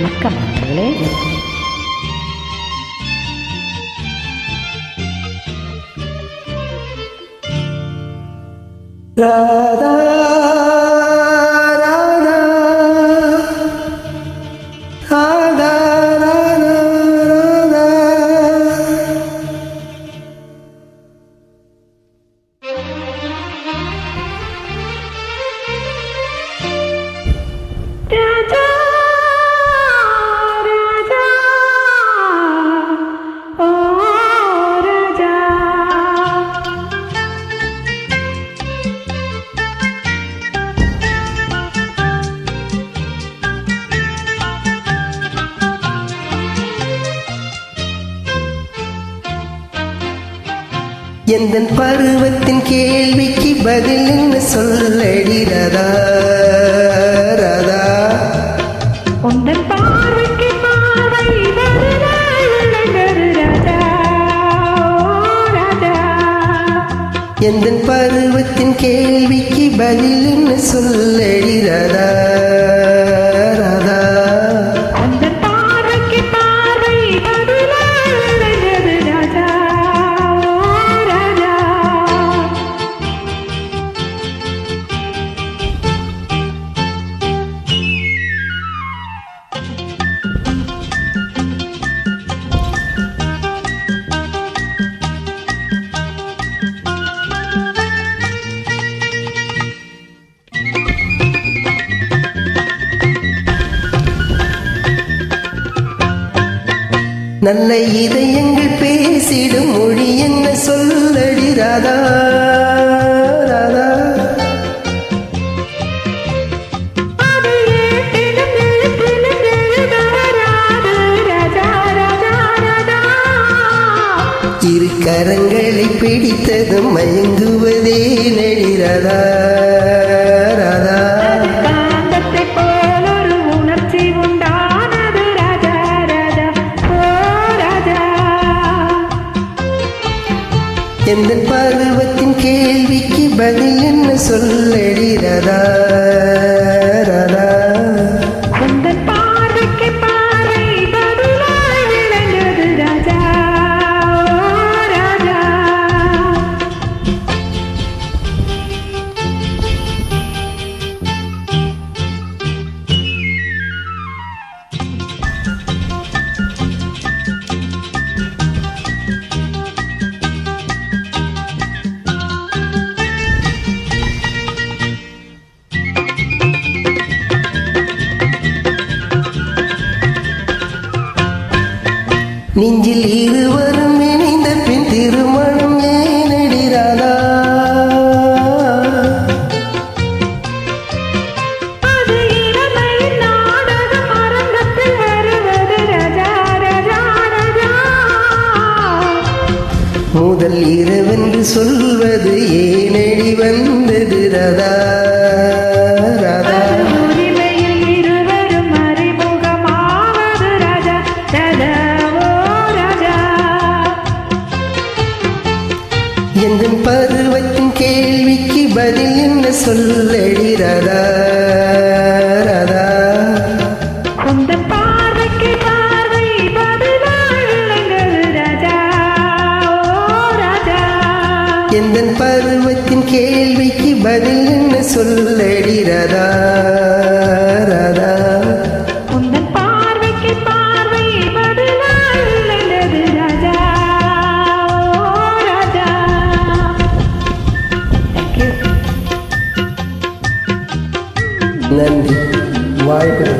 வணக்கம் நண்பர்களே ராதா ராதா ராதா எந்த பருவத்தின் கேள்விக்கு பதில் என்ன சொல்லடி ராதா ராதா. உந்தன் பார்வைக்கு எந்த பருவத்தின் கேள்விக்கு பதில் என்ன சொல்லடி ராதா. நல்ல இதயங்கள் பேசிடும் மொழி என்ன சொல்லடி ராதா ராதா. இரு கரங்களை பிடித்ததும் மயங்குவதே நடி எந்த பருவத்தின் கேள்விக்கு பதில் என்ன சொல்லடி ராதா நெஞ்சில் இருவரும் இணைந்த பின் திருமணம் ஏனடி ராதா? முதல் இரவென்று சொல்வது ஏனடி வந்தது ராதா? பருவத்தின் கேள்விக்கு பதில் என்ன சொல்லடி ராதா எந்த பருவத்தின் கேள்விக்கு பதில் என்ன சொல்லடி நன்றி வாழ்க்கை